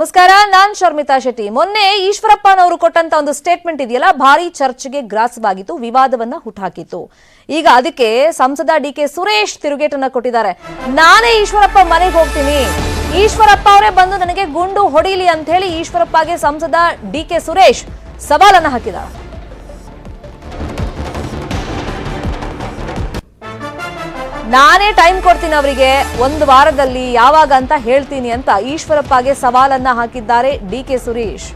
ನಮಸ್ಕಾರ, ನಾನ್ ಶರ್ಮಿತಾ ಶೆಟ್ಟಿ. ಮೊನ್ನೆ ಈಶ್ವರಪ್ಪನವರು ಕೊಟ್ಟಂತ ಒಂದು ಸ್ಟೇಟ್ಮೆಂಟ್ ಇದೆಯಲ್ಲ, ಭಾರಿ ಚರ್ಚೆಗೆ ಗ್ರಾಸವಾಗಿತ್ತು, ವಿವಾದವನ್ನ ಹುಟ್ಟಾಕಿತ್ತು ಈಗ ಅದಕ್ಕೆ ಸಂಸದ ಡಿ ಕೆ ಸುರೇಶ್ ತಿರುಗೇಟನ್ನ ಕೊಟ್ಟಿದ್ದಾರೆ. ನಾನೇ ಈಶ್ವರಪ್ಪ ಮನೆಗೆ ಹೋಗ್ತೀನಿ. ಈಶ್ವರಪ್ಪ ಅವರೇ ಬಂದು ನನಗೆ ಗುಂಡು ಹೊಡಿಲಿ ಅಂತ ಹೇಳಿ ಈಶ್ವರಪ್ಪಗೆ ಸಂಸದ ಡಿ ಕೆ ಸುರೇಶ್ ಸವಾಲನ್ನ ಹಾಕಿದ್ದಾರೆ. ನಾನೇ ಟೈಮ್ ಕೊಡ್ತೀನಿ ಅವರಿಗೆ. ಒಂದು ವಾರದಲ್ಲಿ ಯಾವಾಗ ಅಂತ ಹೇಳ್ತೀನಿ ಅಂತ ಈಶ್ವರಪ್ಪಗೆ ಸವಾಲನ್ನ ಹಾಕಿದ್ದಾರೆ ಡಿ ಕೆ ಸುರೇಶ್.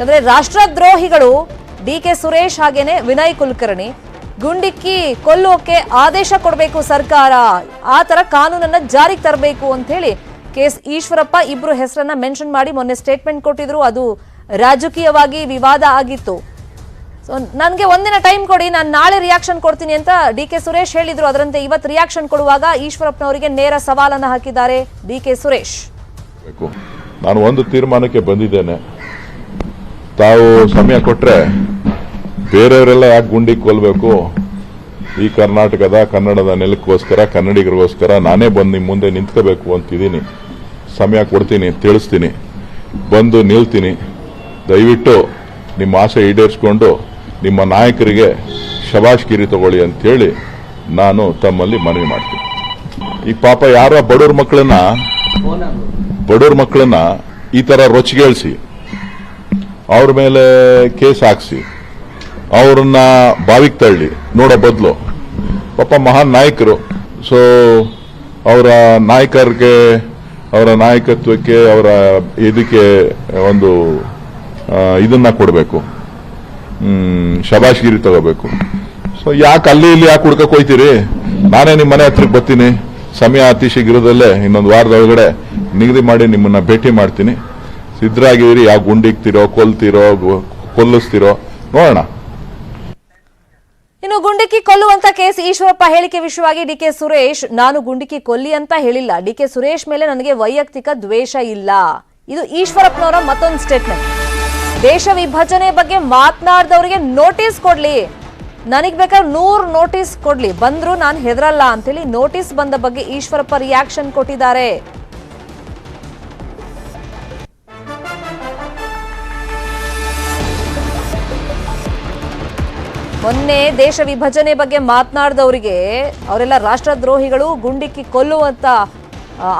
ಅಂದ್ರೆ ರಾಷ್ಟ್ರದ್ರೋಹಿಗಳು ಡಿ ಕೆ ಸುರೇಶ್ ಹಾಗೇನೆ ವಿನಯ್ ಕುಲಕರ್ಣಿ. ಗುಂಡಿಕ್ಕಿ ಕೊಲ್ಲೋಕೆ ಆದೇಶ ಕೊಡಬೇಕು ಸರ್ಕಾರ. ಆ ತರ ಕಾನೂನನ್ನ ಜಾರಿಗೆ ತರಬೇಕು ಅಂತ ಹೇಳಿ ಕೆಎಸ್ ಈಶ್ವರಪ್ಪ ಇಬ್ರು ಹೆಸರನ್ನ ಮೆನ್ಷನ್ ಮಾಡಿ ಮೊನ್ನೆ ಸ್ಟೇಟ್ಮೆಂಟ್ ಕೊಟ್ಟಿದ್ರು. ಅದು ರಾಜಕೀಯವಾಗಿ ವಿವಾದ ಆಗಿತ್ತು. ಸೊ ನನಗೆ ಒಂದಿನ ಟೈಮ್ ಕೊಡಿ, ನಾನು ನಾಳೆ ರಿಯಾಕ್ಷನ್ ಕೊಡ್ತೀನಿ ಅಂತ ಡಿ ಕೆ ಸುರೇಶ್ ಹೇಳಿದ್ರು. ಅದರಂತೆ ಇವತ್ತು ರಿಯಾಕ್ಷನ್ ಕೊಡುವಾಗ ಈಶ್ವರಪ್ಪನವರಿಗೆ ನೇರ ಸವಾಲನ್ನು ಹಾಕಿದ್ದಾರೆ ಡಿ ಕೆ ಸುರೇಶ್ ನಾನು ಒಂದು ತೀರ್ಮಾನಕ್ಕೆ ಬಂದಿದ್ದೇನೆ. ತಾವು ಸಮಯ ಕೊಟ್ರೆ ಬೇರೆಯವರೆಲ್ಲ ಯಾಕೆ ಗುಂಡಿ ಕೊಲ್ಬೇಕು? ಈ ಕರ್ನಾಟಕದ, ಕನ್ನಡದ ನೆಲಕ್ಕೋಸ್ಕರ, ಕನ್ನಡಿಗರಿಗೋಸ್ಕರ ನಾನೇ ಬಂದು ನಿಮ್ಮ ಮುಂದೆ ನಿಂತ್ಕೋಬೇಕು ಅಂತಿದ್ದೀನಿ. ಸಮಯ ಕೊಡ್ತೀನಿ, ತಿಳಿಸ್ತೀನಿ. ಬಂದು ನಿಲ್ತೀನಿ. ದಯವಿಟ್ಟು ನಿಮ್ಮ ಆಸೆ ಈಡೇರಿಸ್ಕೊಂಡು ನಿಮ್ಮ ನಾಯಕರಿಗೆ ಶಬಾಷ್ಗಿರಿ ತಗೊಳ್ಳಿ ಅಂತೇಳಿ ನಾನು ತಮ್ಮಲ್ಲಿ ಮನವಿ ಮಾಡ್ತೀನಿ. ಈ ಪಾಪ ಯಾರ ಬಡವ್ರ ಮಕ್ಕಳನ್ನ ಬಡವ್ರ ಮಕ್ಕಳನ್ನ ಈ ತರ ರೊಚ್ಚಿಗೇಳಿಸಿ, ಅವ್ರ ಮೇಲೆ ಕೇಸ್ ಹಾಕ್ಸಿ, ಅವ್ರನ್ನ ಬಾವಿಗೆ ತಳ್ಳಿ, ನೋಡೋ ಬದಲು. ಪಾಪ ಮಹಾನ್ ನಾಯಕರು. ಸೊ ಅವರ ನಾಯಕರಿಗೆ, ಅವರ ನಾಯಕತ್ವಕ್ಕೆ, ಅವರ ಇದಕ್ಕೆ ಒಂದು ಇದನ್ನ ಕೊಡಬೇಕು. ಶಬಾಷ್ಗಿರಿ ತಗೋಬೇಕು. ಸೊ ಯಾಕೆ ಅಲ್ಲಿ ಇಲ್ಲಿ ಯಾಕೆ ಹುಡ್ಕಕ್ ಹೋಯ್ತೀರಿ? ನಾನೇ ನಿಮ್ಮ ಮನೆ ಹತ್ರಕ್ಕೆ ಬರ್ತೀನಿ. ಸಮಯ ಅತಿ ಶೀಘ್ರದಲ್ಲೇ ಇನ್ನೊಂದು ವಾರದ ಒಳಗಡೆ ನಿಗದಿ ಮಾಡಿ ನಿಮ್ಮನ್ನ ಭೇಟಿ ಮಾಡ್ತೀನಿ. ಸಿದ್ಧರಾಗಿದ್ದೀರಿ ಯಾವ ಗುಂಡಿಕ್ತಿರೋ ಕೊಲ್ತಿರೋ ಕೊಲ್ಲಿಸ್ತಿರೋ, ನೋಡೋಣ. ಇನ್ನು ಗುಂಡಿಕ್ಕಿ ಕೊಲ್ಲುವಂತ ಕೇಸ್ ಈಶ್ವರಪ್ಪ ಹೇಳಿಕೆ ವಿಷಯವಾಗಿ ಡಿಕೆ ಸುರೇಶ್, ನಾನು ಗುಂಡಿಕ್ಕಿ ಕೊಲ್ಲಿ ಅಂತ ಹೇಳಿಲ್ಲ. ಡಿಕೆ ಸುರೇಶ್ ಮೇಲೆ ನನಗೆ ವೈಯಕ್ತಿಕ ದ್ವೇಷ ಇಲ್ಲ. ಇದು ಈಶ್ವರಪ್ಪನವರ ಮತ್ತೊಂದು ಸ್ಟೇಟ್ಮೆಂಟ್ ದೇಶ ವಿಭಜನೆ ಬಗ್ಗೆ ಮಾತನಾಡಿದವರಿಗೆ ನೋಟಿಸ್ ಕೊಡ್ಲಿ. ನನಗ್ ಬೇಕಾದ್ರೆ ನೂರು ನೋಟಿಸ್ ಕೊಡ್ಲಿ. ಬಂದ್ರು ನಾನು ಹೆದರಲ್ಲ ಅಂತೇಳಿ ನೋಟಿಸ್ ಬಂದ ಬಗ್ಗೆ ಈಶ್ವರಪ್ಪ ರಿಯಾಕ್ಷನ್ ಕೊಟ್ಟಿದ್ದಾರೆ. ಮೊನ್ನೆ ದೇಶ ವಿಭಜನೆ ಬಗ್ಗೆ ಮಾತನಾಡಿದವರಿಗೆ ಅವರೆಲ್ಲ ರಾಷ್ಟ್ರದ್ರೋಹಿಗಳು ಗುಂಡಿಕ್ಕಿ ಕೊಲ್ಲುವಂತ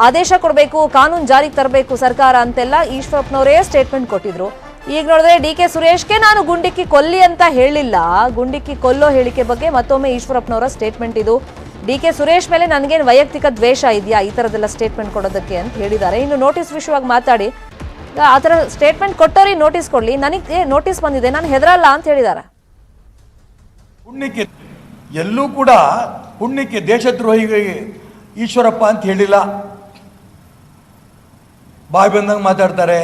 ಆದೇಶ ಕೊಡಬೇಕು, ಕಾನೂನು ಜಾರಿಗೆ ತರಬೇಕು ಸರ್ಕಾರ ಅಂತೆಲ್ಲ ಈಶ್ವರಪ್ಪನವರೇ ಸ್ಟೇಟ್ಮೆಂಟ್ ಕೊಟ್ಟಿದ್ರು. ಈಗ ನೋಡಿದ್ರೆ ಡಿ ಕೆ ಸುರೇಶ್ಗೆ ನಾನು ಗುಂಡಿಕ್ಕಿ ಕೊಲ್ಲಿ ಅಂತ ಹೇಳಿಲ್ಲ. ಗುಂಡಿಕ್ಕಿ ಕೊಲ್ಲೋ ಹೇಳಿಕೆ ಬಗ್ಗೆ ಮತ್ತೊಮ್ಮೆ ಈಶ್ವರಪ್ಪನವರ ಸ್ಟೇಟ್ಮೆಂಟ್ ಇದು. ಡಿ ಕೆ ಸುರೇಶ್ ಮೇಲೆ ನನಗೇನು ವೈಯಕ್ತಿಕ ದ್ವೇಷ ಇದೆಯಾ ಈ ಥರದೆಲ್ಲ ಸ್ಟೇಟ್ಮೆಂಟ್ ಕೊಡೋದಕ್ಕೆ ಅಂತ ಹೇಳಿದ್ದಾರೆ. ಇನ್ನು ನೋಟಿಸ್ ವಿಷಯವಾಗಿ ಮಾತಾಡಿ. ಆ ಥರ ಸ್ಟೇಟ್ಮೆಂಟ್ ಕೊಟ್ಟವ್ರಿಗೆ ನೋಟಿಸ್ ಕೊಡಲಿ. ನನಗೆ ನೋಟಿಸ್ ಬಂದಿದೆ. ನಾನು ಹೆದರಲ್ಲ ಅಂತ ಹೇಳಿದ್ದಾರೆ. ಪುಣ್ಯಕ್ಕೆ ಎಲ್ಲೂ ಕೂಡ ಪುಣ್ಯಕ್ಕೆ ದೇಶದ್ರೋಹಿಗಳಿಗೆ ಈಶ್ವರಪ್ಪ ಅಂತ ಹೇಳಿಲ್ಲ. ಬಾಯಿ ಬಂದಂಗೆ ಮಾತಾಡ್ತಾರೆ.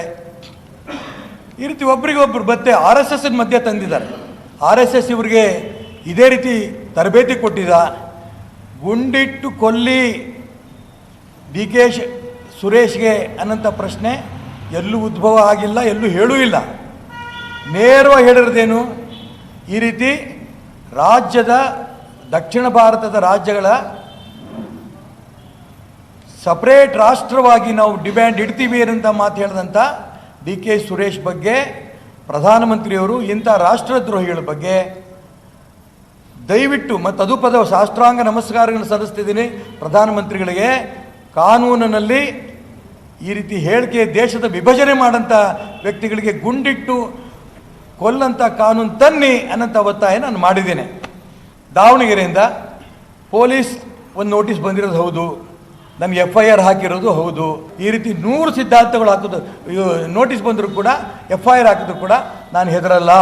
ಈ ರೀತಿ ಒಬ್ರಿಗೊಬ್ರು ಬತ್ತೆ ಆರ್ ಎಸ್ ಎಸ್ನ ಮಧ್ಯೆ ತಂದಿದ್ದಾರೆ. ಆರ್ ಎಸ್ ಎಸ್ ಇವರಿಗೆ ಇದೇ ರೀತಿ ತರಬೇತಿ ಕೊಟ್ಟಿದ. ಗುಂಡಿಟ್ಟು ಕೊಲ್ಲಿ ಡಿ ಕೆ ಶ್- ಸುರೇಶ್ಗೆ ಅನ್ನೋಂಥ ಪ್ರಶ್ನೆ, ಎಲ್ಲೂ ಉದ್ಭವ ಆಗಿಲ್ಲ, ಎಲ್ಲೂ ಹೇಳೂ ಇಲ್ಲ. ನೇರವಾಗಿ ಹೇಳಿರೋದೇನು? ಈ ರೀತಿ ರಾಜ್ಯದ ದಕ್ಷಿಣ ಭಾರತದ ರಾಜ್ಯಗಳ ಸಪ್ರೇಟ್ ರಾಷ್ಟ್ರವಾಗಿ ನಾವು ಡಿಮ್ಯಾಂಡ್ ಇಡ್ತೀವಿ ಅಂತ ಮಾತು ಹೇಳಿದಂಥ ಡಿ ಕೆ ಸುರೇಶ್ ಬಗ್ಗೆ ಪ್ರಧಾನಮಂತ್ರಿಯವರು ಇಂಥ ರಾಷ್ಟ್ರದ್ರೋಹಿಗಳ ಬಗ್ಗೆ ದಯವಿಟ್ಟು ಮತ್ತು ಅದು ಪದ ಶಾಸ್ತ್ರಾಂಗ ನಮಸ್ಕಾರಗಳನ್ನು ಸಲ್ಲಿಸ್ತಿದ್ದೀನಿ. ಪ್ರಧಾನಮಂತ್ರಿಗಳಿಗೆ ಕಾನೂನಿನಲ್ಲಿ ಈ ರೀತಿ ಹೇಳಿಕೆ ದೇಶದ ವಿಭಜನೆ ಮಾಡಂಥ ವ್ಯಕ್ತಿಗಳಿಗೆ ಗುಂಡಿಟ್ಟು ಕೊಲ್ಲಂಥ ಕಾನೂನು ತನ್ನಿ ಅನ್ನೋಂಥ ಒತ್ತಾಯ ನಾನು ಮಾಡಿದ್ದೇನೆ. ದಾವಣಗೆರೆಯಿಂದ ಪೊಲೀಸ್ ಒಂದು ನೋಟಿಸ್ ಬಂದಿರೋದು ಹೌದು. ನಮ್ಗೆ ಎಫ್ ಐ ಆರ್ ಹಾಕಿರೋದು ಹೌದು. ಈ ರೀತಿ ನೂರು ಸಿದ್ಧಾಂತಗಳು ಹಾಕೋದು ನೋಟಿಸ್ ಬಂದರೂ ಕೂಡ ಎಫ್ ಐ ಆರ್ ಹಾಕಿದ್ರು ಕೂಡ ನಾನು ಹೆದರಲ್ಲ.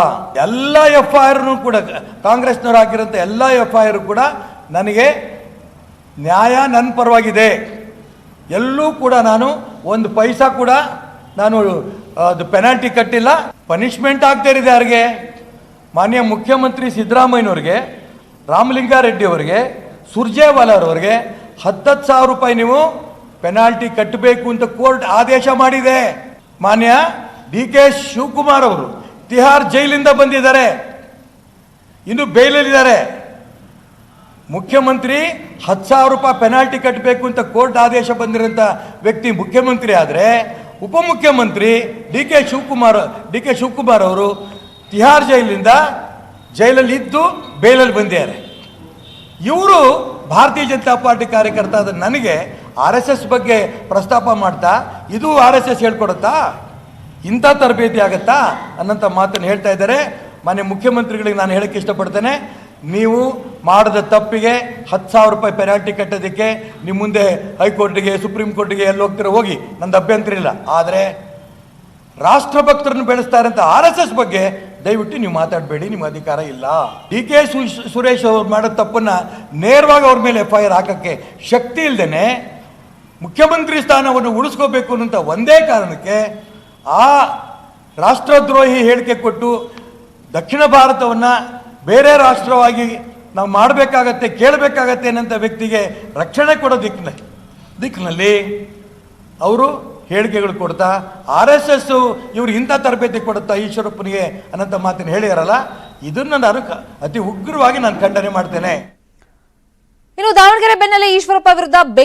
ಎಲ್ಲ ಎಫ್ ಐ ಆರ್ನು ಕೂಡ, ಕಾಂಗ್ರೆಸ್ನವ್ರು ಹಾಕಿರೋಂಥ ಎಲ್ಲ ಎಫ್ ಐ ಆರ್ ಕೂಡ ನನಗೆ ನ್ಯಾಯ ನನ್ನ ಪರವಾಗಿದೆ. ಎಲ್ಲೂ ಕೂಡ ನಾನು ಒಂದು ಪೈಸಾ ಕೂಡ ನಾನು, ಅದು ಪೆನಾಲ್ಟಿ ಕಟ್ಟಿಲ್ಲ. ಪನಿಷ್ಮೆಂಟ್ ಆಗ್ತಾ ಇದೆ ಯಾರಿಗೆ? ಮಾನ್ಯ ಮುಖ್ಯಮಂತ್ರಿ ಸಿದ್ದರಾಮಯ್ಯನವ್ರಿಗೆ, ರಾಮಲಿಂಗಾರೆಡ್ಡಿ ಅವರಿಗೆ ಸುರ್ಜೇವಾಲಾ ಅವರಿಗೆ ಹತ್ತತ್ತು ಸಾವಿರ ರೂಪಾಯಿ ನೀವು ಪೆನಾಲ್ಟಿ ಕಟ್ಟಬೇಕು ಅಂತ ಕೋರ್ಟ್ ಆದೇಶ ಮಾಡಿದೆ. ಮಾನ್ಯ ಡಿ ಕೆ ಶಿವಕುಮಾರ್ ಅವರು ತಿಹಾರ್ ಜೈಲಿಂದ ಬಂದಿದ್ದಾರೆ. ಇನ್ನು ಬೇಲಲ್ಲಿದ್ದಾರೆ. ಮುಖ್ಯಮಂತ್ರಿ ಹತ್ತು ಸಾವಿರ ರೂಪಾಯಿ ಪೆನಾಲ್ಟಿ ಕಟ್ಟಬೇಕು ಅಂತ ಕೋರ್ಟ್ ಆದೇಶ ಬಂದಿರೋಂಥ ವ್ಯಕ್ತಿ ಮುಖ್ಯಮಂತ್ರಿ ಆದರೆ ಉಪಮುಖ್ಯಮಂತ್ರಿ D K Shivakumar, D K Shivakumar ಅವರು ತಿಹಾರ್ ಜೈಲಿಂದ ಜೈಲಲ್ಲಿ ಇದ್ದು ಬೇಲಲ್ಲಿ ಬಂದಿದ್ದಾರೆ. ಇವರು ಭಾರತೀಯ ಜನತಾ ಪಾರ್ಟಿ ಕಾರ್ಯಕರ್ತ ಆದ ನನಗೆ ಆರ್ ಎಸ್ ಎಸ್ ಬಗ್ಗೆ ಪ್ರಸ್ತಾಪ ಮಾಡ್ತಾ, ಇದು ಆರ್ ಎಸ್ ಎಸ್ ಹೇಳ್ಕೊಡುತ್ತಾ? ಇಂಥ ತರಬೇತಿ ಆಗತ್ತಾ? ಅನ್ನೋಂಥ ಮಾತನ್ನು ಹೇಳ್ತಾ ಇದ್ದಾರೆ. ಮಾನ್ಯ ಮುಖ್ಯಮಂತ್ರಿಗಳಿಗೆ ನಾನು ಹೇಳಕ್ಕೆ ಇಷ್ಟಪಡ್ತೇನೆ. ನೀವು ಮಾಡಿದ ತಪ್ಪಿಗೆ ಹತ್ತು ಸಾವಿರ ರೂಪಾಯಿ ಪೆನಾಲ್ಟಿ ಕಟ್ಟೋದಕ್ಕೆ ನಿಮ್ಮ ಮುಂದೆ ಹೈಕೋರ್ಟಿಗೆ, ಸುಪ್ರೀಂ ಕೋರ್ಟಿಗೆ ಎಲ್ಲಿ ಹೋಗ್ತಾರೆ ಹೋಗಿ. ನಂದು ಅಭ್ಯಂತರ ಇಲ್ಲ. ಆದರೆ ರಾಷ್ಟ್ರಭಕ್ತರನ್ನು ಬೆಳೆಸ್ತಾರೆ ಅಂತ ಆರ್ ಎಸ್ ಎಸ್ ಬಗ್ಗೆ ದಯವಿಟ್ಟು ನೀವು ಮಾತಾಡಬೇಡಿ, ನಿಮ್ಮ ಅಧಿಕಾರ ಇಲ್ಲ. ಡಿ ಕೆ ಸುರೇಶ್ ಅವ್ರು ಮಾಡೋ ತಪ್ಪನ್ನ ನೇರವಾಗಿ ಅವ್ರ ಮೇಲೆ ಎಫ್ ಐ ಆರ್ ಹಾಕಕ್ಕೆ ಶಕ್ತಿ ಇಲ್ಲದೇನೆ ಮುಖ್ಯಮಂತ್ರಿ ಸ್ಥಾನವನ್ನು ಉಳಿಸ್ಕೋಬೇಕು ಅನ್ನೋಂಥ ಒಂದೇ ಕಾರಣಕ್ಕೆ ಆ ರಾಷ್ಟ್ರದ್ರೋಹಿ ಹೇಳಿಕೆ ಕೊಟ್ಟು ದಕ್ಷಿಣ ಭಾರತವನ್ನು ಬೇರೆ ರಾಷ್ಟ್ರವಾಗಿ ನಾವು ಮಾಡಬೇಕಾಗತ್ತೆ, ಕೇಳಬೇಕಾಗತ್ತೆ ಅನ್ನೋಂಥ ವ್ಯಕ್ತಿಗೆ ರಕ್ಷಣೆ ಕೊಡೋ ದಿಕ್ಕಿನಲ್ಲಿ ದಿಕ್ಕಿನಲ್ಲಿ ಅವರು ಹೇಳಿಕೆಗಳು ಕೊಡ್ತಾ ಆರ್ ಎಸ್ ಎಸ್ ಇವ್ರು ಇಂಥ ತರಬೇತಿ ಕೊಡುತ್ತಾ ಈಶ್ವರಪ್ಪನಿಗೆ ಅನ್ನೋಂಥ ಮಾತನ್ನು ಹೇಳಿದಾರಲ್ಲ, ಇದನ್ನು ನಾನು ಅತಿ ಉಗ್ರವಾಗಿ ನಾನು ಖಂಡನೆ ಮಾಡ್ತೇನೆ. ಇನ್ನು ದಾವಣಗೆರೆ ಬೆನ್ನಲ್ಲೇ ಈಶ್ವರಪ್ಪ ವಿರುದ್ಧ